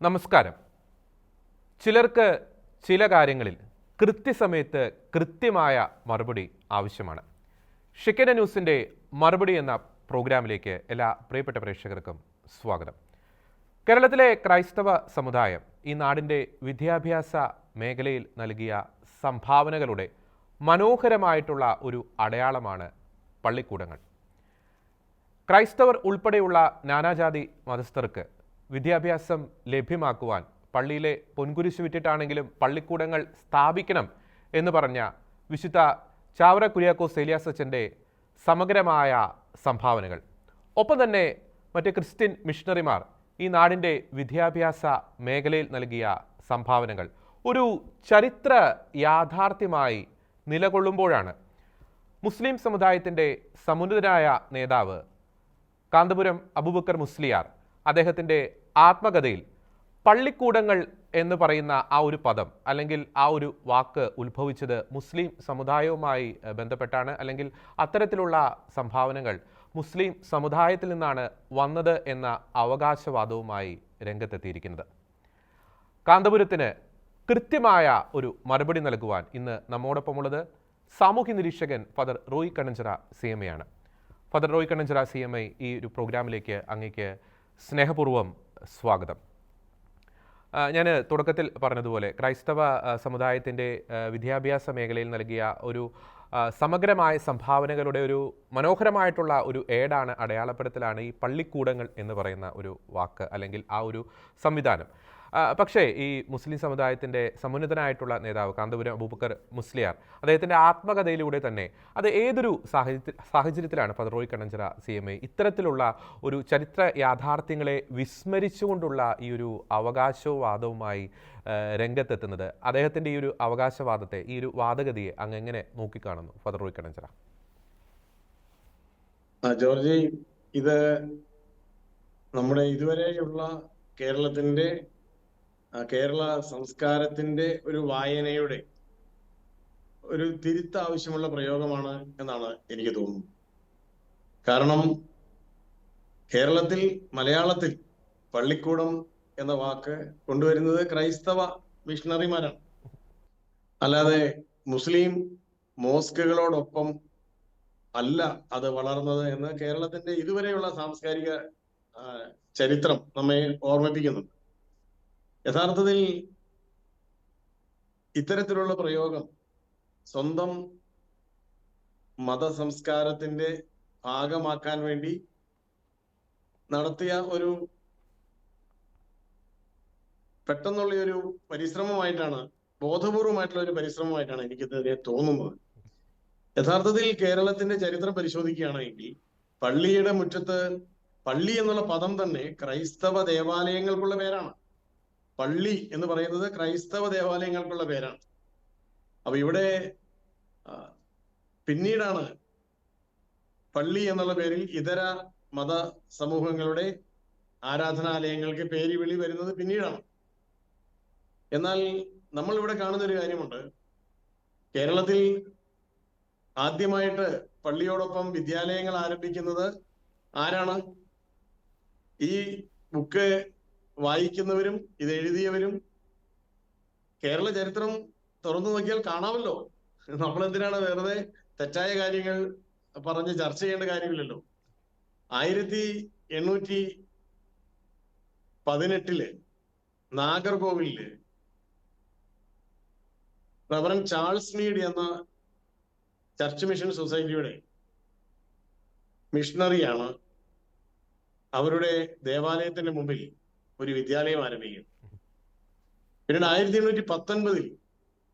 നമസ്കാരം. ചിലർക്ക് ചില കാര്യങ്ങളിൽ കൃത്യസമയത്ത് കൃത്യമായ മറുപടി ആവശ്യമാണ്. ഷിക്കന ന്യൂസിന്റെ മറുപടി എന്ന പ്രോഗ്രാമിലേക്ക് എല്ലാ പ്രിയപ്പെട്ട പ്രേക്ഷകർക്കും സ്വാഗതം. കേരളത്തിലെ ക്രൈസ്തവ സമുദായം ഈ നാടിന്റെ വിദ്യാഭ്യാസ മേഖലയിൽ നൽകിയ സംഭാവനകളുടെ മനോഹരമായിട്ടുള്ള ഒരു അടയാളമാണ് പള്ളിക്കൂടങ്ങൾ. ക്രൈസ്തവർ ഉൾപ്പെടെയുള്ള നാനാജാതി മതസ്ഥർക്ക് വിദ്യാഭ്യാസം ലഭ്യമാക്കുവാൻ പള്ളിയിലെ പൊൻകുരിശ് വിറ്റിട്ടാണെങ്കിലും പള്ളിക്കൂടങ്ങൾ സ്ഥാപിക്കണം എന്ന് പറഞ്ഞ വിശുദ്ധ ചാവറ കുര്യാക്കോസ് ഏലിയാസ് അച്ഛന്റെ സമഗ്രമായ സംഭാവനകൾ. ഒപ്പം തന്നെ മറ്റ് ക്രിസ്ത്യൻ മിഷണറിമാർ ഈ നാടിന്റെ വിദ്യാഭ്യാസ മേഖലയിൽ നൽകിയ സംഭാവനകൾ. ഒരു ചരിത്ര യാഥാർത്ഥ്യമായി നിലകൊള്ളുമ്പോഴാണ് മുസ്ലിം സമുദായത്തിന്റെ സമുന്നതനായ നേതാവ് കാന്തപുരം അബൂബക്കർ മുസ്ലിയാർ അദ്ദേഹത്തിന്റെ ആത്മകഥയിൽ പള്ളിക്കൂടങ്ങൾ എന്ന് പറയുന്ന ആ ഒരു പദം അല്ലെങ്കിൽ ആ ഒരു വാക്ക് ഉത്ഭവിച്ചത് മുസ്ലിം സമുദായവുമായി ബന്ധപ്പെട്ടാണ്. അല്ലെങ്കിൽ അത്തരത്തിലുള്ള സംഭാവനകൾ മുസ്ലിം സമുദായത്തിൽ നിന്നാണ് വന്നത് എന്ന അവകാശവാദവുമായി രംഗത്തെത്തിയിരിക്കുന്നത്. കാന്തപുരത്തിന് കൃത്യമായ ഒരു മറുപടി നൽകുവാൻ ഇന്ന് നമ്മോടൊപ്പമുള്ളത് സാമൂഹ്യ നിരീക്ഷകൻ father Roy Kannanchira C M A ആണ്. Father Roy Kannanchira C M I ഈ ഒരു പ്രോഗ്രാമിലേക്ക് അങ്ങേക്ക് സ്നേഹപൂർവം സ്വാഗതം. ഞാൻ തുടക്കത്തിൽ പറഞ്ഞതുപോലെ ക്രൈസ്തവ സമുദായത്തിന്റെ വിദ്യാഭ്യാസ മേഖലയിൽ നൽകിയ ഒരു സമഗ്രമായ സംഭാവനകളുടെ ഒരു മനോഹരമായിട്ടുള്ള ഒരു ഏടാണ് അടയാളപ്പെടുത്തലാണ് ഈ പള്ളിക്കൂടങ്ങൾ എന്ന് പറയുന്ന ഒരു വാക്ക് അല്ലെങ്കിൽ ആ ഒരു സംവിധാനം. പക്ഷേ ഈ മുസ്ലിം സമുദായത്തിന്റെ സമുന്നതനായിട്ടുള്ള നേതാവ് കാന്തപുരം അബൂബക്കർ മുസ്ലിയാർ അദ്ദേഹത്തിന്റെ ആത്മകഥയിലൂടെ തന്നെ അത് ഏതൊരു സാഹചര്യത്തിൽ സാഹചര്യത്തിലാണ് പതറോയി Roy Kannanchira C M A ഇത്തരത്തിലുള്ള ഒരു ചരിത്ര യാഥാർത്ഥ്യങ്ങളെ വിസ്മരിച്ചുകൊണ്ടുള്ള ഈ ഒരു അവകാശവാദവുമായി രംഗത്തെത്തുന്നത്? അദ്ദേഹത്തിന്റെ ഈ ഒരു അവകാശവാദത്തെ ഈ ഒരു വാദഗതിയെ അങ്ങ് എങ്ങനെ നോക്കിക്കാണുന്നു ഫാദർ റോയ് കണ്ണഞ്ചിറ ജോർജി ഇത് നമ്മുടെ ഇതുവരെയുള്ള കേരളത്തിന്റെ കേരള സംസ്കാരത്തിന്റെ ഒരു വായനയുടെ ഒരു തിരുത്ത് ആവശ്യമുള്ള പ്രയോഗമാണ് എന്നാണ് എനിക്ക് തോന്നുന്നത്. കാരണം കേരളത്തിൽ മലയാളത്തിൽ പള്ളിക്കൂടം എന്ന വാക്ക് കൊണ്ടുവരുന്നത് ക്രൈസ്തവ മിഷണറിമാരാണ്. അല്ലാതെ മുസ്ലിം മോസ്കുകളോടൊപ്പം അല്ല അത് വളർന്നത് എന്ന് കേരളത്തിന്റെ ഇതുവരെയുള്ള സാംസ്കാരിക ചരിത്രം നമ്മെ ഓർമ്മിപ്പിക്കുന്നുണ്ട്. യഥാർത്ഥത്തിൽ ഇത്തരത്തിലുള്ള പ്രയോഗം സ്വന്തം മതസംസ്കാരത്തിന്റെ ഭാഗമാക്കാൻ വേണ്ടി നടത്തിയ ഒരു പെട്ടെന്നുള്ള ഒരു പരിശ്രമമായിട്ടാണ് ബോധപൂർവമായിട്ടുള്ള ഒരു പരിശ്രമമായിട്ടാണ് എനിക്കിതിനെ തോന്നുന്നത്. യഥാർത്ഥത്തിൽ കേരളത്തിന്റെ ചരിത്രം പരിശോധിക്കുകയാണെങ്കിൽ പള്ളിയുടെ മുറ്റത്ത് പള്ളി എന്നുള്ള പദം തന്നെ ക്രൈസ്തവ ദേവാലയങ്ങൾക്കുള്ള പേരാണ്. പള്ളി എന്ന് പറയുന്നത് ക്രൈസ്തവ ദേവാലയങ്ങൾക്കുള്ള പേരാണ്. അപ്പൊ ഇവിടെ പിന്നീടാണ് പള്ളി എന്നുള്ള പേരിൽ ഇതര മത സമൂഹങ്ങളുടെ ആരാധനാലയങ്ങൾക്ക് പേര് വിളി വരുന്നത് പിന്നീടാണ്. എന്നാൽ നമ്മൾ ഇവിടെ കാണുന്ന ഒരു കാര്യമുണ്ട്. കേരളത്തിൽ ആദ്യമായിട്ട് പള്ളിയോടൊപ്പം വിദ്യാലയങ്ങൾ ആരംഭിക്കുന്നത് ആരാണ്? ഈ ബുക്ക് വായിക്കുന്നവരും ഇത് എഴുതിയവരും കേരള ചരിത്രം തുറന്നു നോക്കിയാൽ കാണാമല്ലോ. നമ്മൾ എന്തിനാണ് വെറുതെ തെറ്റായ കാര്യങ്ങൾ പറഞ്ഞ് ചർച്ച ചെയ്യേണ്ട കാര്യമില്ലല്ലോ. ആയിരത്തി എണ്ണൂറ്റി പതിനെട്ടിൽ നാഗർകോവിലിൽ റവറൻ ചാൾസ് മീഡ് എന്ന ചർച്ച് മിഷൻ സൊസൈറ്റിയുടെ മിഷണറിയാണ് അവരുടെ ദേവാലയത്തിന്റെ മുമ്പിൽ ഒരു വിദ്യാലയം ആരംഭിക്കുന്നത് പിന്നീട് ആയിരത്തി എണ്ണൂറ്റി പത്തൊൻപതിൽ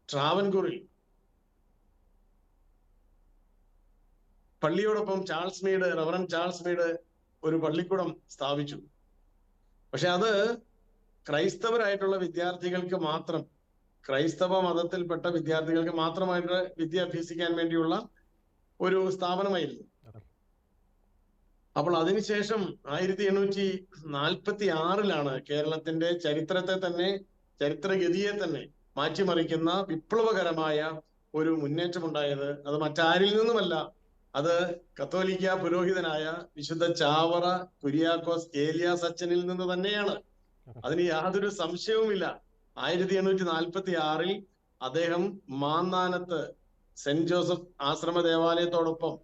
ട്രാവൻകൂറിൽ പള്ളിയോടൊപ്പം Charles Mead reverend Charles Mead ഒരു പള്ളിക്കൂടം സ്ഥാപിച്ചു. പക്ഷെ അത് ക്രൈസ്തവരായിട്ടുള്ള വിദ്യാർത്ഥികൾക്ക് മാത്രം ക്രൈസ്തവ മതത്തിൽപ്പെട്ട വിദ്യാർത്ഥികൾക്ക് മാത്രമായിട്ട് വിദ്യ അഭ്യസിക്കാൻ വേണ്ടിയുള്ള ഒരു സ്ഥാപനമായിരുന്നു. അപ്പോൾ അതിനുശേഷം ആയിരത്തി എണ്ണൂറ്റി നാൽപ്പത്തി ആറിലാണ് കേരളത്തിന്റെ ചരിത്രത്തെ തന്നെ ചരിത്രഗതിയെ തന്നെ മാറ്റിമറിക്കുന്ന വിപ്ലവകരമായ ഒരു മുന്നേറ്റമുണ്ടായത്. അത് മറ്റാരിൽ നിന്നുമല്ല. അത് കത്തോലിക്ക പുരോഹിതനായ വിശുദ്ധ ചാവറ കുര്യാക്കോസ് ഏലിയ സച്ചനിൽ നിന്ന് തന്നെയാണ്. അതിന് യാതൊരു സംശയവുമില്ല. ആയിരത്തി എണ്ണൂറ്റി നാൽപ്പത്തി ആറിൽ അദ്ദേഹം മാന്നാനത്ത് സെന്റ് ജോസഫ് ആശ്രമ ദേവാലയത്തോടൊപ്പം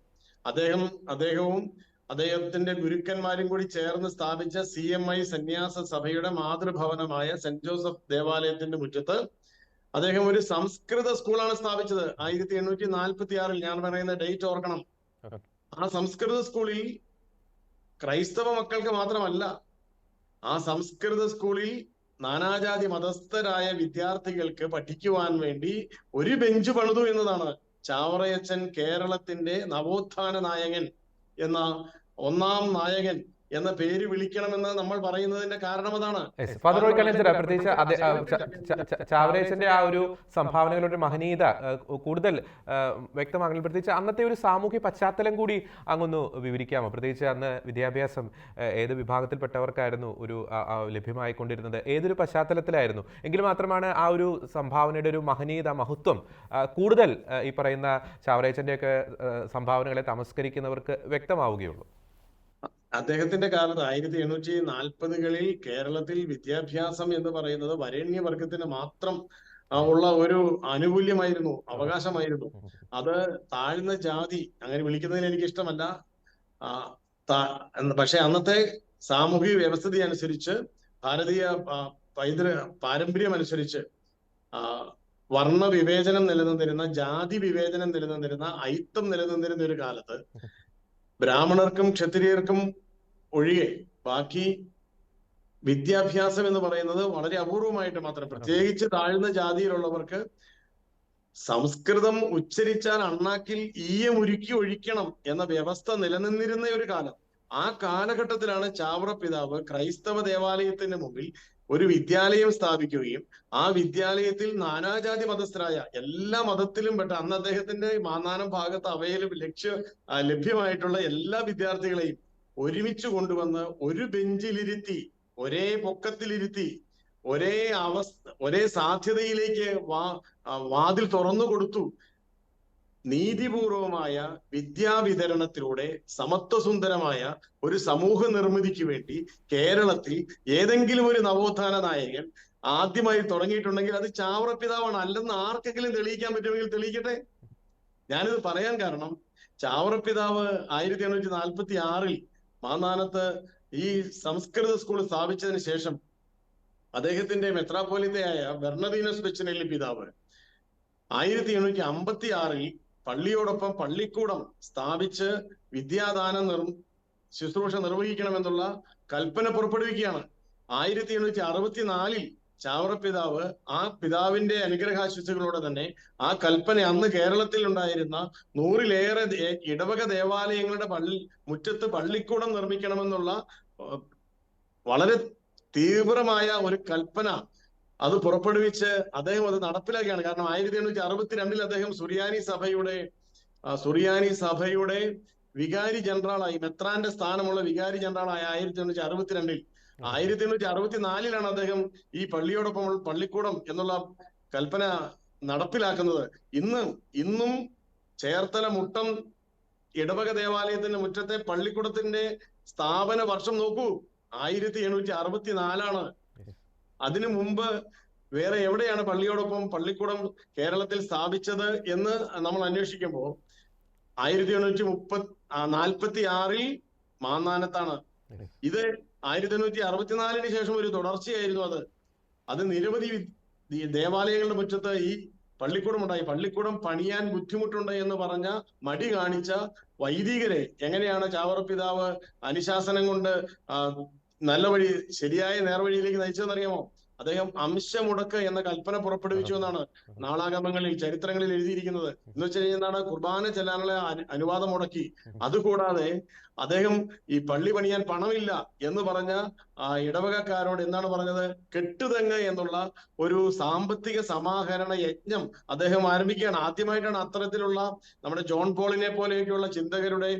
അദ്ദേഹം അദ്ദേഹവും അദ്ദേഹത്തിന്റെ ഗുരുക്കന്മാരും കൂടി ചേർന്ന് സ്ഥാപിച്ച സി എം ഐ സന്യാസ സഭയുടെ മാതൃഭവനമായ സെന്റ് ജോസഫ് ദേവാലയത്തിന്റെ മുറ്റത്ത് അദ്ദേഹം ഒരു സംസ്കൃത സ്കൂളാണ് സ്ഥാപിച്ചത്. ആയിരത്തി എണ്ണൂറ്റി നാൽപ്പത്തി ആറിൽ ഞാൻ പറയുന്ന ഡേറ്റ് ഓർക്കണം. ആ സംസ്കൃത സ്കൂളിൽ ക്രൈസ്തവ മക്കൾക്ക് മാത്രമല്ല ആ സംസ്കൃത സ്കൂളിൽ നാനാജാതി മതസ്ഥരായ വിദ്യാർത്ഥികൾക്ക് പഠിക്കുവാൻ വേണ്ടി ഒരു ബെഞ്ച് പണിതു എന്നതാണ് ചാവറയച്ചൻ കേരളത്തിന്റെ നവോത്ഥാന നായകൻ എന്ന ഒന്നാം നായകൻ എന്ന പേര് വിളിക്കണമെന്ന് നമ്മൾ പറയുന്നതിന്റെ കാരണം അതാണ്. ഫാദർ പ്രത്യേകിച്ച് ചാവറേച്ചന്റെ ആ, ഒരു സംഭാവനകളുടെ മഹനീയത കൂടുതൽ ആ, വ്യക്തമാകണം പ്രത്യേകിച്ച് അന്നത്തെ ഒരു സാമൂഹ്യ പശ്ചാത്തലം കൂടി അങ്ങൊന്ന് വിവരിക്കാമോ? പ്രത്യേകിച്ച് അന്ന് വിദ്യാഭ്യാസം ഏത് വിഭാഗത്തിൽപ്പെട്ടവർക്കായിരുന്നു ഒരു ലഭ്യമായിക്കൊണ്ടിരുന്നത്? ഏതൊരു പശ്ചാത്തലത്തിലായിരുന്നു? എങ്കിൽ മാത്രമാണ് ആ ഒരു സംഭാവനയുടെ ഒരു മഹനീയത മഹത്വം കൂടുതൽ ഈ പറയുന്ന ചാവറേച്ചന്റെയൊക്കെ സംഭാവനകളെ തമസ്കരിക്കുന്നവർക്ക് വ്യക്തമാവുകയുള്ളൂ. അദ്ദേഹത്തിന്റെ കാലത്ത് ആയിരത്തി എണ്ണൂറ്റി നാൽപ്പതുകളിൽ കേരളത്തിൽ വിദ്യാഭ്യാസം എന്ന് പറയുന്നത് വരേണ്യവർഗത്തിന് മാത്രം ഉള്ള ഒരു ആനുകൂല്യമായിരുന്നു അവകാശമായിരുന്നു. അത് താഴ്ന്ന ജാതി അങ്ങനെ വിളിക്കുന്നതിന് എനിക്ക് ഇഷ്ടമല്ല പക്ഷെ അന്നത്തെ സാമൂഹിക വ്യവസ്ഥിതി അനുസരിച്ച് ഭാരതീയ പൈതൃ പാരമ്പര്യം അനുസരിച്ച് വർണ വിവേചനം നിലനിന്നിരുന്ന ജാതി വിവേചനം നിലനിന്നിരുന്ന ഐത്തം നിലനിന്നിരുന്ന ഒരു കാലത്ത് ബ്രാഹ്മണർക്കും ക്ഷത്രിയർക്കും ഒഴികെ ബാക്കി വിദ്യാഭ്യാസം എന്ന് പറയുന്നത് വളരെ അപൂർവമായിട്ട് മാത്രം. പ്രത്യേകിച്ച് താഴ്ന്ന ജാതിയിലുള്ളവർക്ക് സംസ്കൃതം ഉച്ചരിച്ചാൽ അണ്ണാക്കിൽ ഈയം ഉരുക്കി ഒഴിക്കണം എന്ന വ്യവസ്ഥ നിലനിന്നിരുന്ന ഒരു കാലം. ആ കാലഘട്ടത്തിലാണ് ചാവറ പിതാവ് ക്രൈസ്തവ ദേവാലയത്തിന് മുമ്പിൽ ഒരു വിദ്യാലയം സ്ഥാപിക്കുകയും ആ വിദ്യാലയത്തിൽ നാനാജാതി മതസ്ഥരായ എല്ലാ മതത്തിലും പെട്ട അന്ന് അദ്ദേഹത്തിന്റെ മാന്നാനം ഭാഗത്ത് അവയിലും ലക്ഷ്യ ലഭ്യമായിട്ടുള്ള എല്ലാ വിദ്യാർത്ഥികളെയും ഒരുമിച്ച് കൊണ്ടുവന്ന് ഒരു ബെഞ്ചിലിരുത്തി ഒരേ പൊക്കത്തിലിരുത്തി ഒരേ അവസ്ഥ ഒരേ സാധ്യതയിലേക്ക് വാ വാതിൽ തുറന്നു കൊടുത്തു. നീതിപൂർവമായ വിദ്യാവിതരണത്തിലൂടെ സമത്വസുന്ദരമായ ഒരു സമൂഹ നിർമ്മിതിക്ക് വേണ്ടി കേരളത്തിൽ ഏതെങ്കിലും ഒരു നവോത്ഥാന നായകൻ ആദ്യമായി തുടങ്ങിയിട്ടുണ്ടെങ്കിൽ അത് ചാവറ പിതാവാണ് അല്ലെന്ന് ആർക്കെങ്കിലും തെളിയിക്കാൻ പറ്റുമെങ്കിൽ തെളിയിക്കട്ടെ. ഞാനിത് പറയാൻ കാരണം ചാവറ പിതാവ് ആയിരത്തി എണ്ണൂറ്റി നാൽപ്പത്തി ആറിൽ മാന്നാനത്ത് ഈ സംസ്കൃത സ്കൂൾ സ്ഥാപിച്ചതിന് ശേഷം അദ്ദേഹത്തിന്റെ മെത്രാപ്പോലിത്തയായ ബെർണദീനസ് ബെച്ചനല്ലി പിതാവ് ആയിരത്തി എണ്ണൂറ്റി അമ്പത്തി ആറിൽ പള്ളിയോടൊപ്പം പള്ളിക്കൂടം സ്ഥാപിച്ച് വിദ്യാദാനം നിർ ശുശ്രൂഷ നിർവഹിക്കണമെന്നുള്ള കൽപ്പന പുറപ്പെടുവിക്കുകയാണ്. ആയിരത്തി എണ്ണൂറ്റി അറുപത്തിനാലിൽ ചാവറ പിതാവ് ആ പിതാവിന്റെ അനുഗ്രഹാശിസുകളോടെ തന്നെ ആ കൽപ്പന അന്ന് കേരളത്തിൽ ഉണ്ടായിരുന്ന നൂറിലേറെ ഇടവക ദേവാലയങ്ങളുടെ പള്ളി മുറ്റത്ത് പള്ളിക്കൂടം നിർമ്മിക്കണമെന്നുള്ള വളരെ തീവ്രമായ ഒരു കൽപ്പന അത് പുറപ്പെടുവിച്ച് അദ്ദേഹം അത് നടപ്പിലാക്കിയാണ്. കാരണം ആയിരത്തി എണ്ണൂറ്റി അറുപത്തിരണ്ടിൽ അദ്ദേഹം സുറിയാനി സഭയുടെ സുറിയാനി സഭയുടെ വികാരി ജനറലായി മെത്രാന്റെ സ്ഥാനമുള്ള വികാരി ജനറലായി ആയിരത്തി എണ്ണൂറ്റി അറുപത്തിരണ്ടിൽ. ആയിരത്തി എണ്ണൂറ്റി അറുപത്തിനാലിലാണ് അദ്ദേഹം ഈ പള്ളിയോടൊപ്പം പള്ളിക്കൂടം എന്നുള്ള കൽപ്പന നടപ്പിലാക്കുന്നത്. ഇന്ന് ഇന്നും ചേർത്തല മുട്ടം ഇടവക ദേവാലയത്തിന്റെ മുറ്റത്തെ പള്ളിക്കൂടത്തിന്റെ സ്ഥാപന വർഷം നോക്കൂ. ആയിരത്തി എണ്ണൂറ്റി അറുപത്തിനാലാണ് അതിനു മുമ്പ് വേറെ എവിടെയാണ് പള്ളിയോടൊപ്പം പള്ളിക്കൂടം കേരളത്തിൽ സ്ഥാപിച്ചത് എന്ന് നമ്മൾ അന്വേഷിക്കുമ്പോൾ ആയിരത്തി എണ്ണൂറ്റി മുപ്പത്തി നാൽപ്പത്തി ആറിൽ മാന്നാനത്താണ്. ഇത് ആയിരത്തി എണ്ണൂറ്റി അറുപത്തിനാലിന് ശേഷം ഒരു തുടർച്ചയായിരുന്നു അത്. അത് നിരവധി ദേവാലയങ്ങളുടെ മുറ്റത്ത് ഈ പള്ളിക്കൂടം ഉണ്ടായി. പള്ളിക്കൂടം പണിയാൻ ബുദ്ധിമുട്ടുണ്ട് എന്ന് പറഞ്ഞ മടി കാണിച്ച വൈദികരെ എങ്ങനെയാണ് ചാവറ പിതാവ് അനുശാസനം കൊണ്ട് നല്ല വഴി ശരിയായ നേർവഴിയിലേക്ക് നയിച്ചതെന്നറിയാമോ? അദ്ദേഹം അംശമുടക്ക് എന്ന കൽപ്പന പുറപ്പെടുവിച്ചു എന്നാണ് നാളാഗമങ്ങളിൽ ചരിത്രങ്ങളിൽ എഴുതിയിരിക്കുന്നത്. എന്ന് വെച്ച് കഴിഞ്ഞാൽ എന്താണ്? കുർബാന ചെല്ലാനുള്ള അനുവാദം മുടക്കി. അതുകൂടാതെ അദ്ദേഹം ഈ പള്ളി പണിയാൻ പണമില്ല എന്ന് പറഞ്ഞ ആ ഇടവകക്കാരോട് എന്താണ് പറഞ്ഞത്? കെട്ടുതെങ്ങ് എന്നുള്ള ഒരു സാമ്പത്തിക സമാഹരണ യജ്ഞം അദ്ദേഹം ആരംഭിക്കുകയാണ്. ആദ്യമായിട്ടാണ് അത്തരത്തിലുള്ള നമ്മുടെ ജോൺ പോളിനെ പോലെയൊക്കെയുള്ള ചിന്തകരുടെ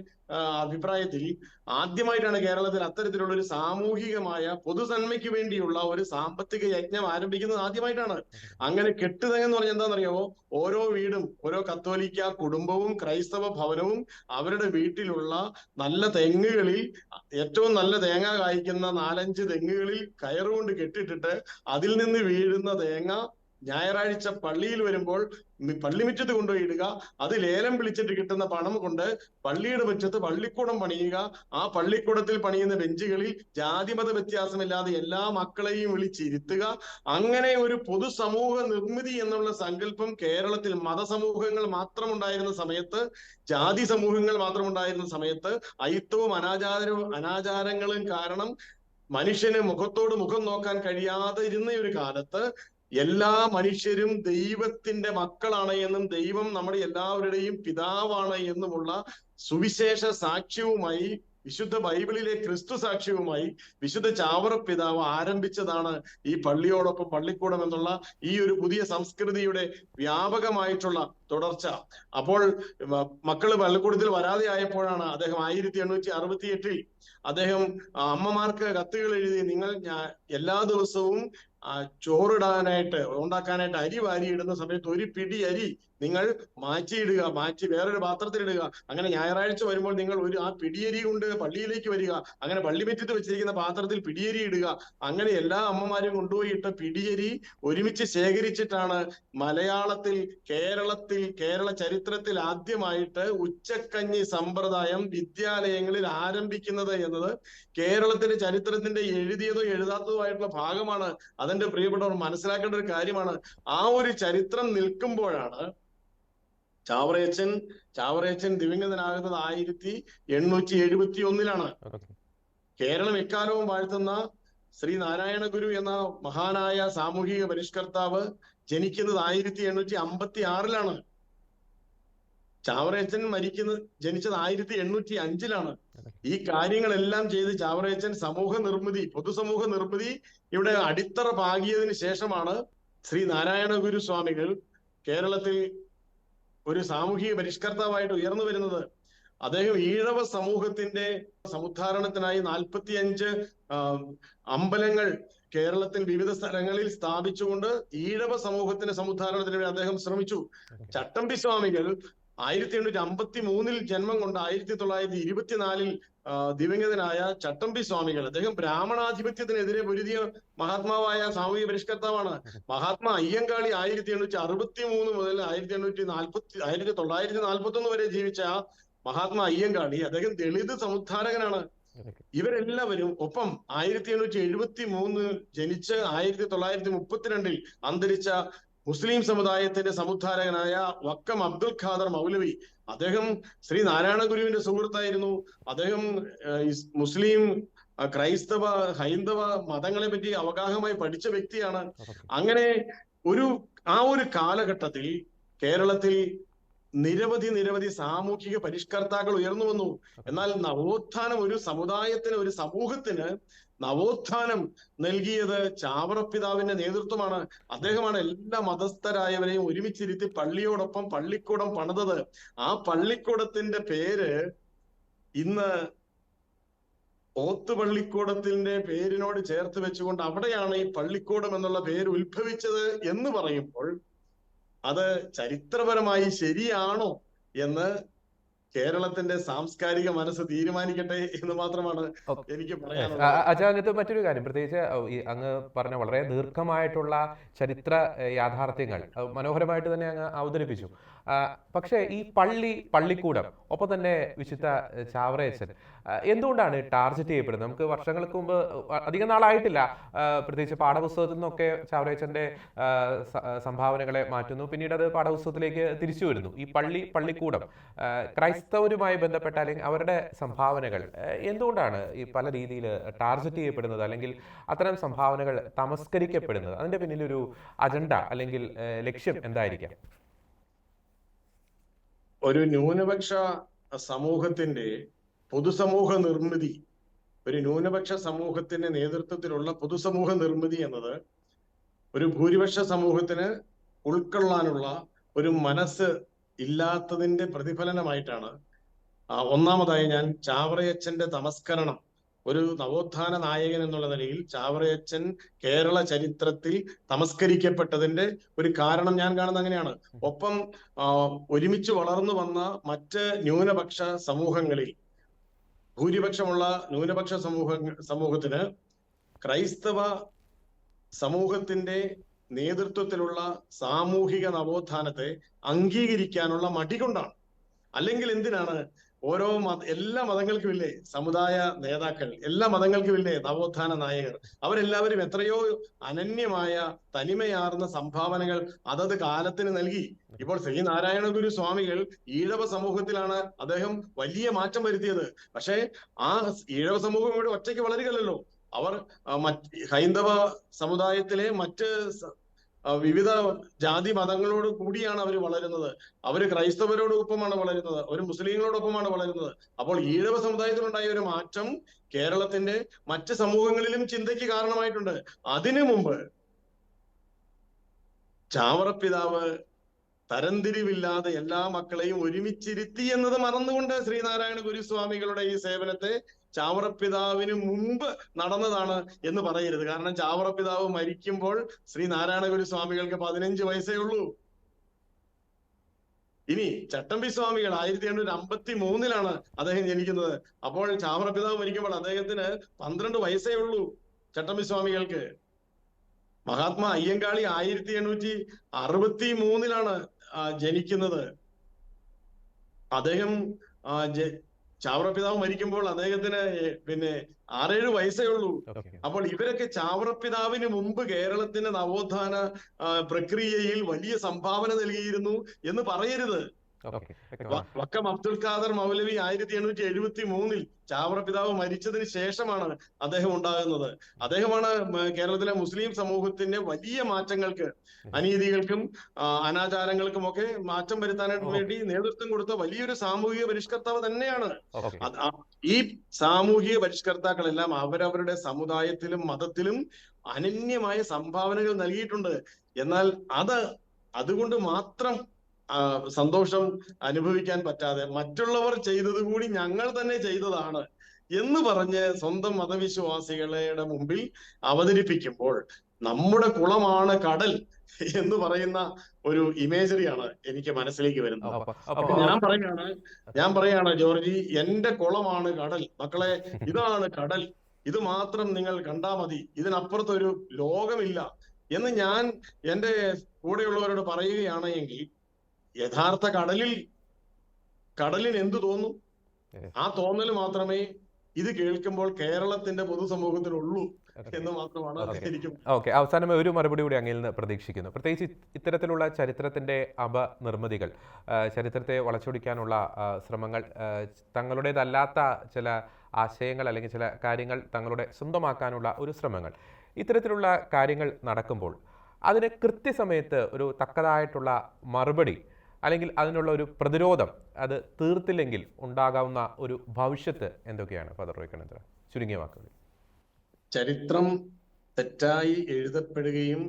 അഭിപ്രായത്തിൽ ആദ്യമായിട്ടാണ് കേരളത്തിൽ അത്തരത്തിലുള്ള ഒരു സാമൂഹികമായ പൊതുസന്മയ്ക്ക് വേണ്ടിയുള്ള ഒരു സാമ്പത്തിക യജ്ഞം ആരംഭിക്കുന്നത് ആദ്യമായിട്ടാണ്. അങ്ങനെ കെട്ടുതെങ്ങ് എന്ന് പറഞ്ഞാൽ എന്താണെന്നറിയാമോ ഓരോ വീടും ഓരോ കത്തോലിക്ക കുടുംബവും ക്രൈസ്തവ ഭവനവും അവരുടെ വീട്ടിലുള്ള നല്ല തെങ്ങുകളിൽ ഏറ്റവും നല്ല തേങ്ങ കായ്ക്കുന്ന നാലഞ്ച് തെങ്ങുകളിൽ കയറുകൊണ്ട് കെട്ടിട്ടിട്ട് അതിൽ നിന്ന് വീഴുന്ന തേങ്ങ ഞായറാഴ്ച പള്ളിയിൽ വരുമ്പോൾ പള്ളിമുറ്റത്ത് കൊണ്ടുപോയി ഇടുക അത് ലേലം വിളിച്ചിട്ട് കിട്ടുന്ന പണം കൊണ്ട് പള്ളിയുടെ മുറ്റത്ത് പള്ളിക്കൂടം പണിയുക. ആ പള്ളിക്കൂടത്തിൽ പണിയുന്ന ബെഞ്ചുകളിൽ ജാതിമത വ്യത്യാസമില്ലാതെ എല്ലാ മക്കളെയും വിളിച്ചിരുത്തുക. അങ്ങനെ ഒരു പൊതുസമൂഹ നിർമ്മിതി എന്നുള്ള സങ്കല്പം കേരളത്തിൽ മതസമൂഹങ്ങൾ മാത്രമുണ്ടായിരുന്ന സമയത്ത് ജാതി സമൂഹങ്ങൾ മാത്രമുണ്ടായിരുന്ന സമയത്ത് അയിത്തവും അനാചാരവും അനാചാരങ്ങളും കാരണം മനുഷ്യന് മുഖത്തോട് മുഖം നോക്കാൻ കഴിയാതെ ഇരുന്ന ഒരു കാലത്ത് എല്ലാ മനുഷ്യരും ദൈവത്തിന്റെ മക്കളാണ് എന്നും ദൈവം നമ്മുടെ എല്ലാവരുടെയും പിതാവാണ് എന്നുമുള്ള സുവിശേഷ സാക്ഷ്യവുമായി വിശുദ്ധ ബൈബിളിലെ ക്രിസ്തു സാക്ഷ്യവുമായി വിശുദ്ധ ചാവറ പിതാവ് ആരംഭിച്ചതാണ് ഈ പള്ളിയോടൊപ്പം പള്ളിക്കൂടം എന്നുള്ള ഈ ഒരു പുതിയ സംസ്കൃതിയുടെ വ്യാപകമായിട്ടുള്ള തുടർച്ച. അപ്പോൾ മക്കൾ പള്ളിക്കൂടത്തിൽ വരാതെ ആയപ്പോഴാണ് അദ്ദേഹം ആയിരത്തി എണ്ണൂറ്റി അറുപത്തി എട്ടിൽ അദ്ദേഹം അമ്മമാർക്ക് കത്തുകൾ എഴുതി നിങ്ങൾ എല്ലാ ദിവസവും ആ, ചോറിടാനായിട്ട് ഉണ്ടാക്കാനായിട്ട് അരി വാരിയിടുന്ന സമയത്ത് ഒരു പിടി അരി നിങ്ങൾ മാറ്റിയിടുക മാറ്റി വേറൊരു പാത്രത്തിലിടുക. അങ്ങനെ ഞായറാഴ്ച വരുമ്പോൾ നിങ്ങൾ ഒരു ആ പിടിയരി കൊണ്ട് പള്ളിയിലേക്ക് വരിക. അങ്ങനെ പള്ളിമുറ്റത്ത് വെച്ചിരിക്കുന്ന പാത്രത്തിൽ പിടിയരി ഇടുക. അങ്ങനെ എല്ലാ അമ്മമാരും കൊണ്ടുപോയിട്ട് പിടിയരി ഒരുമിച്ച് ശേഖരിച്ചിട്ടാണ് മലയാളത്തിൽ കേരളത്തിൽ കേരള ചരിത്രത്തിൽ ആദ്യമായിട്ട് ഉച്ചക്കഞ്ഞി സമ്പ്രദായം വിദ്യാലയങ്ങളിൽ ആരംഭിക്കുന്നത് എന്നത് കേരളത്തിന്റെ ചരിത്രത്തിന്റെ എഴുതിയതോ എഴുതാത്തതോ ആയിട്ടുള്ള ഭാഗമാണ്. അതിന്റെ പ്രിയപ്പെട്ടവർ മനസ്സിലാക്കേണ്ട ഒരു കാര്യമാണ്. ആ ഒരു ചരിത്രം നിൽക്കുമ്പോഴാണ് ചാവറയച്ചൻ ചാവറയച്ചൻ ദിവ്യംഗതനാകുന്നത് ആയിരത്തി എണ്ണൂറ്റി എഴുപത്തി ഒന്നിലാണ് കേരളം എക്കാലവും വാഴ്ത്തുന്ന ശ്രീ നാരായണ ഗുരു എന്ന മഹാനായ സാമൂഹിക പരിഷ്കർത്താവ് ജനിക്കുന്നത് ആയിരത്തി എണ്ണൂറ്റി അമ്പത്തി ആറിലാണ് ചാവറയച്ചൻ മരിക്കുന്നത് ജനിച്ചത് ആയിരത്തി എണ്ണൂറ്റി അഞ്ചിലാണ് ഈ കാര്യങ്ങളെല്ലാം ചെയ്ത് ചാവറേച്ചൻ സമൂഹ നിർമ്മിതി പൊതുസമൂഹ നിർമ്മിതി ഇവിടെ അടിത്തറ പാകിയതിനു ശേഷമാണ് ശ്രീ നാരായണ ഗുരുസ്വാമികൾ കേരളത്തിൽ ഒരു സാമൂഹിക പരിഷ്കർത്താവായിട്ട് ഉയർന്നു വരുന്നത്. അദ്ദേഹം ഈഴവ സമൂഹത്തിന്റെ സമുദ്ധാരണത്തിനായി നാൽപ്പത്തിയഞ്ച് അമ്പലങ്ങൾ കേരളത്തിൽ വിവിധ സ്ഥലങ്ങളിൽ സ്ഥാപിച്ചുകൊണ്ട് ഈഴവ സമൂഹത്തിന്റെ സമുദ്ധാരണത്തിന് വേണ്ടി അദ്ദേഹം ശ്രമിച്ചു. ചട്ടമ്പി സ്വാമികൾ ആയിരത്തി എണ്ണൂറ്റി അമ്പത്തി മൂന്നിൽ ജന്മം കൊണ്ട് ആയിരത്തി തൊള്ളായിരത്തി ഇരുപത്തിനാലിൽ ദിവംഗതനായ ചട്ടമ്പി സ്വാമികൾ. അദ്ദേഹം ബ്രാഹ്മണാധിപത്യത്തിനെതിരെ പൊരുതിയ മഹാത്മാവായ സാമൂഹിക പരിഷ്കർത്താവാണ്. മഹാത്മാ അയ്യങ്കാളി ആയിരത്തി എണ്ണൂറ്റി അറുപത്തി മൂന്ന് മുതൽ ആയിരത്തി എണ്ണൂറ്റി നാൽപ്പത്തി ആയിരത്തി തൊള്ളായിരത്തി നാൽപ്പത്തി ഒന്ന് വരെ ജീവിച്ച ആ മഹാത്മാ അയ്യങ്കാളി അദ്ദേഹം ദളിത് സമുദ്ധാരകനാണ്. ഇവരെല്ലാവരും ഒപ്പം ആയിരത്തി എണ്ണൂറ്റി എഴുപത്തി മൂന്ന് ജനിച്ച് ആയിരത്തി തൊള്ളായിരത്തി മുപ്പത്തിരണ്ടിൽ അന്തരിച്ച മുസ്ലിം സമുദായത്തിന്റെ സമുദ്ധാരകനായ വക്കം അബ്ദുൽ ഖാദർ മൗലവി. അദ്ദേഹം ശ്രീ നാരായണ ഗുരുവിന്റെ സുഹൃത്തായിരുന്നു. അദ്ദേഹം മുസ്ലിം ക്രൈസ്തവ ഹൈന്ദവ മതങ്ങളെ പറ്റി അവഗാഹമായി പഠിച്ച വ്യക്തിയാണ്. അങ്ങനെ ഒരു ആ ഒരു കാലഘട്ടത്തിൽ കേരളത്തിൽ നിരവധി നിരവധി സാമൂഹിക പരിഷ്കർത്താക്കൾ ഉയർന്നു വന്നു. എന്നാൽ നവോത്ഥാനം ഒരു സമുദായത്തിന് ഒരു സമൂഹത്തിന് നവോത്ഥാനം നൽകിയത് ചാവറപ്പിതാവിന്റെ നേതൃത്വമാണ്. അദ്ദേഹമാണ് എല്ലാ മതസ്ഥരായവരെയും ഒരുമിച്ചിരുത്തി പള്ളിയോടൊപ്പം പള്ളിക്കൂടം പണിതത്. ആ പള്ളിക്കൂടത്തിന്റെ പേര് ഇന്ന് പള്ളിക്കൂടത്തിന്റെ പേരിനോട് ചേർത്ത് വെച്ചുകൊണ്ട് അവിടെയാണ് ഈ പള്ളിക്കൂടം എന്നുള്ള പേര് ഉത്ഭവിച്ചത് എന്ന് പറയുമ്പോൾ അത് ചരിത്രപരമായി ശരിയാണോ എന്ന് കേരളത്തിന്റെ സാംസ്കാരിക മനസ്സ് തീരുമാനിക്കട്ടെ എന്ന് മാത്രമാണ് എനിക്ക് അച്ഛാ അങ്ങനത്തെ മറ്റൊരു കാര്യം. പ്രത്യേകിച്ച് അങ്ങ് പറഞ്ഞ വളരെ ദീർഘമായിട്ടുള്ള ചരിത്ര യാഥാർത്ഥ്യങ്ങൾ മനോഹരമായിട്ട് തന്നെ അങ്ങ് അവതരിപ്പിച്ചു. പക്ഷേ ഈ പള്ളി പള്ളിക്കൂടം ഒപ്പം തന്നെ വിശുദ്ധ ചാവറയച്ചൻ എന്തുകൊണ്ടാണ് ടാർഗറ്റ് ചെയ്യപ്പെടുന്നത്? നമുക്ക് വർഷങ്ങൾക്ക് മുമ്പ് അധികം നാളായിട്ടില്ല. പ്രത്യേകിച്ച് പാഠപുസ്തകത്തിൽ നിന്നൊക്കെ ആ, സംഭാവനകളെ മാറ്റുന്നു. പിന്നീട് അത് പാഠപുസ്തകത്തിലേക്ക് തിരിച്ചു വരുന്നു. ഈ പള്ളി പള്ളിക്കൂടം ക്രൈസ്തവരുമായി ബന്ധപ്പെട്ട അല്ലെങ്കിൽ അവരുടെ സംഭാവനകൾ എന്തുകൊണ്ടാണ് ഈ പല രീതിയിൽ ടാർഗറ്റ് ചെയ്യപ്പെടുന്നത്? അല്ലെങ്കിൽ അത്തരം സംഭാവനകൾ തമസ്കരിക്കപ്പെടുന്നത്? അതിന്റെ പിന്നിലൊരു അജണ്ട അല്ലെങ്കിൽ ലക്ഷ്യം എന്തായിരിക്കാം? ഒരു ന്യൂനപക്ഷ സമൂഹത്തിന്റെ പൊതുസമൂഹ നിർമ്മിതി ഒരു ന്യൂനപക്ഷ സമൂഹത്തിന്റെ നേതൃത്വത്തിലുള്ള പൊതുസമൂഹ നിർമ്മിതി എന്നത് ഒരു ഭൂരിപക്ഷ സമൂഹത്തിന് ഉൾക്കൊള്ളാനുള്ള ഒരു മനസ്സ് ഇല്ലാത്തതിന്റെ പ്രതിഫലനമായിട്ടാണ്. ഒന്നാമതായി ഞാൻ ചാവറയച്ചന്റെ തമസ്കരണം ഒരു നവോത്ഥാന നായകൻ എന്നുള്ള നിലയിൽ ചാവറയച്ചൻ കേരള ചരിത്രത്തിൽ തമസ്കരിക്കപ്പെട്ടതിന്റെ ഒരു കാരണം ഞാൻ കാണുന്നത് അങ്ങനെയാണ്. ഒപ്പം ഒരുമിച്ച് വളർന്നു വന്ന മറ്റ് ന്യൂനപക്ഷ സമൂഹങ്ങളിൽ ഭൂരിപക്ഷമുള്ള ന്യൂനപക്ഷ സമൂഹ സമൂഹത്തിന് ക്രൈസ്തവ സമൂഹത്തിന്റെ നേതൃത്വത്തിലുള്ള സാമൂഹിക നവോത്ഥാനത്തെ അംഗീകരിക്കാനുള്ള മടി കൊണ്ടാണ്. അല്ലെങ്കിൽ എന്തിനാണ് ഓരോ മത എല്ലാ മതങ്ങൾക്കും ഇല്ലേ? സമുദായ നേതാക്കൾ എല്ലാ മതങ്ങൾക്കും ഇല്ലേ? നവോത്ഥാന നായകർ. അവരെല്ലാവരും എത്രയോ അനന്യമായ തനിമയാർന്ന സംഭാവനകൾ അതത് കാലത്തിന് നൽകി. ഇപ്പോൾ ശ്രീനാരായണ ഗുരു സ്വാമികൾ ഈഴവ സമൂഹത്തിലാണ് അദ്ദേഹം വലിയ മാറ്റം വരുത്തിയത്. പക്ഷേ ആ ഈഴവ സമൂഹം ഇവിടെ ഒറ്റയ്ക്ക് വളരുകയല്ലോ അവർ മറ്റ് ഹൈന്ദവ സമുദായത്തിലെ മറ്റ് വിവിധ ജാതി മതങ്ങളോട് കൂടിയാണ് അവർ വളരുന്നത്. അവർ ക്രൈസ്തവരോടൊപ്പമാണ് വളരുന്നത്. അവർ മുസ്ലിങ്ങളോടൊപ്പമാണ് വളരുന്നത്. അപ്പോൾ ഈഴവ സമുദായത്തിലുണ്ടായ ഒരു മാറ്റം കേരളത്തിന്റെ മറ്റ് സമൂഹങ്ങളിലും ചിന്തയ്ക്ക് കാരണമായിട്ടുണ്ട്. അതിനു മുമ്പ് ചാവറപ്പിതാവ് തരംതിരിവില്ലാതെ എല്ലാ മക്കളെയും ഒരുമിച്ചിരുത്തി എന്നത് മറന്നുകൊണ്ട് ശ്രീനാരായണ ഗുരുസ്വാമികളുടെ ഈ സേവനത്തെ ചാവറപ്പിതാവിന് മുമ്പ് നടന്നതാണ് എന്ന് പറയരുത്. കാരണം ചാവറപ്പിതാവ് മരിക്കുമ്പോൾ ശ്രീ നാരായണഗുരു ഗുരുസ്വാമികൾക്ക് പതിനഞ്ച് വയസ്സേ ഉള്ളൂ. ഇനി ചട്ടമ്പി സ്വാമികൾ ആയിരത്തി എണ്ണൂറ്റി അമ്പത്തി മൂന്നിലാണ് അദ്ദേഹം ജനിക്കുന്നത്. അപ്പോൾ ചാവറപ്പിതാവ് മരിക്കുമ്പോൾ അദ്ദേഹത്തിന് പന്ത്രണ്ട് വയസ്സേ ഉള്ളൂ ചട്ടമ്പി സ്വാമികൾക്ക്. മഹാത്മാ അയ്യങ്കാളി ആയിരത്തി എണ്ണൂറ്റി അറുപത്തി മൂന്നിലാണ് ജനിക്കുന്നത്. അദ്ദേഹം ആ, പിതാവ് മരിക്കുമ്പോൾ അദ്ദേഹത്തിന് പിന്നെ ആറേഴ് വയസ്സേ ഉള്ളൂ. അപ്പോൾ ഇവരൊക്കെ ചാവറ പിതാവിന് മുമ്പ് കേരളത്തിന്റെ നവോത്ഥാന പ്രക്രിയയിൽ വലിയ സംഭാവന നൽകിയിരുന്നു എന്ന് പറയരുത്. വക്കം അബ്ദുൽ ഖാദർ മൗലവി ആയിരത്തി എണ്ണൂറ്റി എഴുപത്തി മൂന്നിൽ ചാവറപ്പിതാവ് മരിച്ചതിന് ശേഷമാണ് അദ്ദേഹം ഉണ്ടാകുന്നത്. അദ്ദേഹമാണ് കേരളത്തിലെ മുസ്ലിം സമൂഹത്തിന്റെ വലിയ മാറ്റങ്ങൾക്ക് അനീതികൾക്കും അനാചാരങ്ങൾക്കും ഒക്കെ മാറ്റം വരുത്താനായിട്ട് വേണ്ടി നേതൃത്വം കൊടുത്ത വലിയൊരു സാമൂഹിക പരിഷ്കർത്താവ് തന്നെയാണ്. ഈ സാമൂഹിക പരിഷ്കർത്താക്കളെല്ലാം അവരവരുടെ സമുദായത്തിലും മതത്തിലും അനന്യമായ സംഭാവനകൾ നൽകിയിട്ടുണ്ട്. എന്നാൽ അത് അതുകൊണ്ട് മാത്രം സന്തോഷം അനുഭവിക്കാൻ പറ്റാതെ മറ്റുള്ളവർ ചെയ്തത് കൂടി ഞങ്ങൾ തന്നെ ചെയ്തതാണ് എന്ന് പറഞ്ഞ് സ്വന്തം മതവിശ്വാസികളുടെ മുമ്പിൽ അവതരിപ്പിക്കുമ്പോൾ നമ്മുടെ കുളമാണ് കടൽ എന്ന് പറയുന്ന ഒരു ഇമേജറിയാണ് എനിക്ക് മനസ്സിലേക്ക് വരുന്നത്. അപ്പൊ ഞാൻ പറയാണ് ഞാൻ പറയാണ് ജോർജി എന്റെ കുളമാണ് കടൽ. മക്കളെ ഇതാണ് കടൽ. ഇത് മാത്രം നിങ്ങൾ കണ്ടാ മതി. ഇതിനപ്പുറത്തൊരു ലോകമില്ല എന്ന് ഞാൻ എന്റെ കൂടെയുള്ളവരോട് പറയുകയാണ് എങ്കിൽ യഥാർത്ഥ കടലിൽ കടലിന് എന്തു തോന്നും ആ തോന്നൽ മാത്രമേ ഇത് കേൾക്കുമ്പോൾ കേരളത്തിന്റെ പൊതുസമൂഹത്തിനുള്ളൂ എന്ന് മാത്രമാണ് ഓക്കെ. അവസാനമായി ഒരു മറുപടി കൂടി അങ്ങിൽ നിന്ന് പ്രതീക്ഷിക്കുന്നു. പ്രത്യേകിച്ച് ഇത്തരത്തിലുള്ള ചരിത്രത്തിന്റെ അപനിർമ്മിതികൾ ചരിത്രത്തെ വളച്ചൊടിക്കാനുള്ള ശ്രമങ്ങൾ തങ്ങളുടേതല്ലാത്ത ചില ആശയങ്ങൾ അല്ലെങ്കിൽ ചില കാര്യങ്ങൾ തങ്ങളുടെ സ്വന്തമാക്കാനുള്ള ഒരു ശ്രമങ്ങൾ ഇത്തരത്തിലുള്ള കാര്യങ്ങൾ നടക്കുമ്പോൾ അതിന് കൃത്യസമയത്ത് ഒരു തക്കതായിട്ടുള്ള മറുപടി അല്ലെങ്കിൽ അതിനുള്ള ഒരു പ്രതിരോധം അത് തീർത്തില്ലെങ്കിൽ ഉണ്ടാകാവുന്ന ഒരു ഭവിഷ്യത്ത് എന്തൊക്കെയാണ് ഫാദർ റോയ്ക്കണത്ര ചുരുങ്ങിയ വാക്കുകൾ. ചരിത്രം തെറ്റായി എഴുതപ്പെടുകയും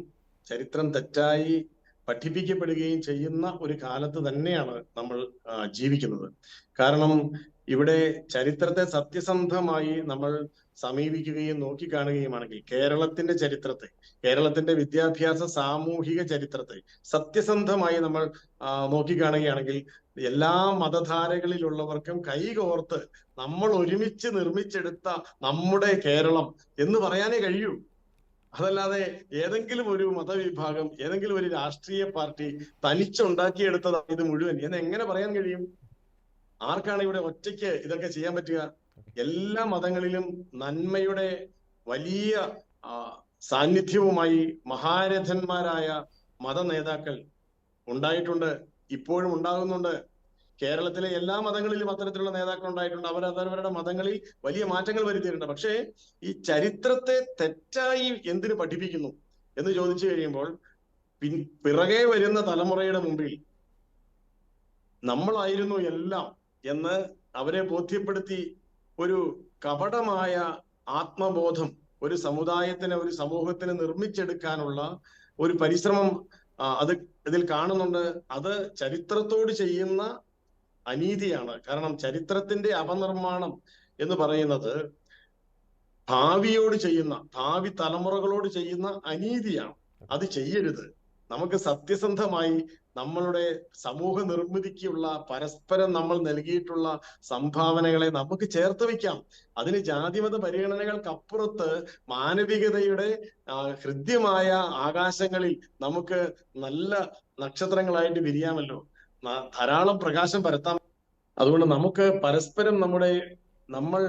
ചരിത്രം തെറ്റായി പഠിപ്പിക്കപ്പെടുകയും ചെയ്യുന്ന ഒരു കാലത്ത് തന്നെയാണ് നമ്മൾ ജീവിക്കുന്നത്. കാരണം ഇവിടെ ചരിത്രത്തെ സത്യസന്ധമായി നമ്മൾ സമീപിക്കുകയും നോക്കിക്കാണുകയുമാണെങ്കിൽ കേരളത്തിന്റെ ചരിത്രത്തെ കേരളത്തിന്റെ വിദ്യാഭ്യാസ സാമൂഹിക ചരിത്രത്തെ സത്യസന്ധമായി നമ്മൾ നോക്കി നോക്കിക്കാണുകയാണെങ്കിൽ എല്ലാ മതധാരകളിലുള്ളവർക്കും കൈകോർത്ത് നമ്മൾ ഒരുമിച്ച് നിർമ്മിച്ചെടുത്ത നമ്മുടെ കേരളം എന്ന് പറയാനേ കഴിയൂ. അതല്ലാതെ ഏതെങ്കിലും ഒരു മതവിഭാഗം ഏതെങ്കിലും ഒരു രാഷ്ട്രീയ പാർട്ടി തനിച്ചുണ്ടാക്കിയെടുത്തതാണ് ഇത് മുഴുവൻ എന്ന് എങ്ങനെ പറയാൻ കഴിയും? ആർക്കാണ് ഇവിടെ ഒറ്റയ്ക്ക് ഇതൊക്കെ ചെയ്യാൻ പറ്റുക? എല്ലാ മതങ്ങളിലും നന്മയുടെ വലിയ സാന്നിധ്യവുമായി മഹാരഥന്മാരായ മത നേതാക്കൾ ഉണ്ടായിട്ടുണ്ട് ഇപ്പോഴും ഉണ്ടാകുന്നുണ്ട്. കേരളത്തിലെ എല്ലാ മതങ്ങളിലും അത്തരത്തിലുള്ള നേതാക്കൾ ഉണ്ടായിട്ടുണ്ട്. അവർ അവരവരുടെ മതങ്ങളിൽ വലിയ മാറ്റങ്ങൾ വരുത്തിയിട്ടുണ്ട്. പക്ഷേ ഈ ചരിത്രത്തെ തെറ്റായി എന്തിനു പഠിപ്പിക്കുന്നു എന്ന് ചോദിച്ചു കഴിയുമ്പോൾ പിൻ പിറകെ വരുന്ന തലമുറയുടെ മുമ്പിൽ നമ്മളായിരുന്നു എല്ലാം എന്ന് അവരെ ബോധ്യപ്പെടുത്തി ഒരു കപടമായ ആത്മബോധം ഒരു സമുദായത്തിന് ഒരു സമൂഹത്തിന് നിർമ്മിച്ചെടുക്കാനുള്ള ഒരു പരിശ്രമം അത് ഇതിൽ കാണുന്നുണ്ട്. അത് ചരിത്രത്തോട് ചെയ്യുന്ന അനീതിയാണ്. കാരണം ചരിത്രത്തിന്റെ അപനിർമ്മാണം എന്ന് പറയുന്നത് ഭാവിയോട് ചെയ്യുന്ന ഭാവി തലമുറകളോട് ചെയ്യുന്ന അനീതിയാണ്. അത് ചെയ്യരുത്. നമുക്ക് സത്യസന്ധമായി നമ്മളുടെ സമൂഹ നിർമ്മിതിക്കുള്ള പരസ്പരം നമ്മൾ നൽകിയിട്ടുള്ള സംഭാവനകളെ നമുക്ക് ചേർത്ത് വയ്ക്കാം. അതിന് ജാതിമത പരിഗണനകൾക്കപ്പുറത്ത് മാനവികതയുടെ ഹൃദ്യമായ ആകാശങ്ങളിൽ നമുക്ക് നല്ല നക്ഷത്രങ്ങളായിട്ട് വിരിയാമല്ലോ. ധാരാളം പ്രകാശം പരത്താം. അതുകൊണ്ട് നമുക്ക് പരസ്പരം നമ്മുടെ നമ്മൾ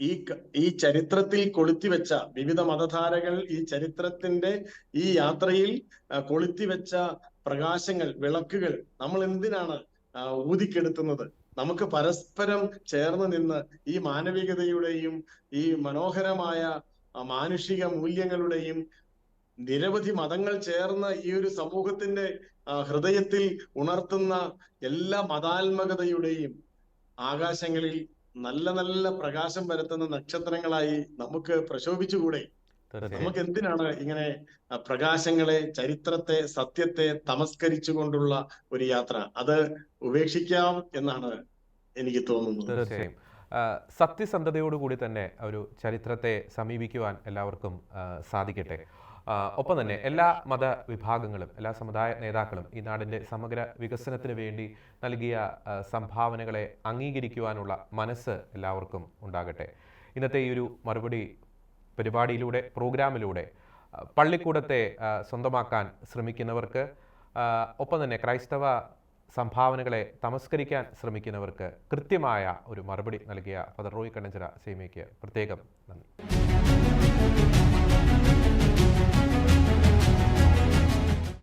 ഈ ഈ ചരിത്രത്തിൽ കൊളുത്തിവെച്ച വിവിധ മതധാരകൾ ഈ ചരിത്രത്തിന്റെ ഈ യാത്രയിൽ കൊളുത്തിവെച്ച പ്രകാശങ്ങൾ വിളക്കുകൾ നമ്മൾ എന്തിനാണ് ഊതിക്കെടുത്തുന്നത്? നമുക്ക് പരസ്പരം ചേർന്ന് നിന്ന് ഈ മാനവികതയുടെയും ഈ മനോഹരമായ മാനുഷിക മൂല്യങ്ങളുടെയും നിരവധി മതങ്ങൾ ചേർന്ന ഈ ഒരു സമൂഹത്തിന്റെ ഹൃദയത്തിൽ ഉണർത്തുന്ന എല്ലാ മതാത്മകതയുടെയും ആകാശങ്ങളിൽ നല്ല നല്ല പ്രകാശം പരത്തുന്ന നക്ഷത്രങ്ങളായി നമുക്ക് പ്രശോഭിച്ചുകൂടെ? നമുക്ക് എന്തിനാണ് ഇങ്ങനെ പ്രകാശങ്ങളെ ചരിത്രത്തെ സത്യത്തെ തമസ്കരിച്ചുകൊണ്ടുള്ള ഒരു യാത്ര? അത് ഉപേക്ഷിക്കാം എന്നാണ് എനിക്ക് തോന്നുന്നത്. തീർച്ചയായും. സത്യസന്ധതയോടുകൂടി തന്നെ ഒരു ചരിത്രത്തെ സമീപിക്കുവാൻ എല്ലാവർക്കും സാധിക്കട്ടെ. ഒപ്പം തന്നെ എല്ലാ മത വിഭാഗങ്ങളും എല്ലാ സമുദായ നേതാക്കളും ഈ നാടിന്റെ സമഗ്ര വികസനത്തിന് വേണ്ടി നൽകിയ സംഭാവനകളെ അംഗീകരിക്കുവാനുള്ള മനസ്സ് എല്ലാവർക്കും ഉണ്ടാകട്ടെ. ഇന്നത്തെ ഈ ഒരു മറുപടി പരിപാടിയിലൂടെ പ്രോഗ്രാമിലൂടെ പള്ളിക്കൂടത്തെ സ്വന്തമാക്കാൻ ശ്രമിക്കുന്നവർക്ക് ഒപ്പം തന്നെ ക്രൈസ്തവ സംഭാവനകളെ തമസ്കരിക്കാൻ ശ്രമിക്കുന്നവർക്ക് കൃത്യമായ ഒരു മറുപടി നൽകിയ ഫദർ റോയി കണ്ണഞ്ചിറ സീമയ്ക്ക് പ്രത്യേകം നന്ദി.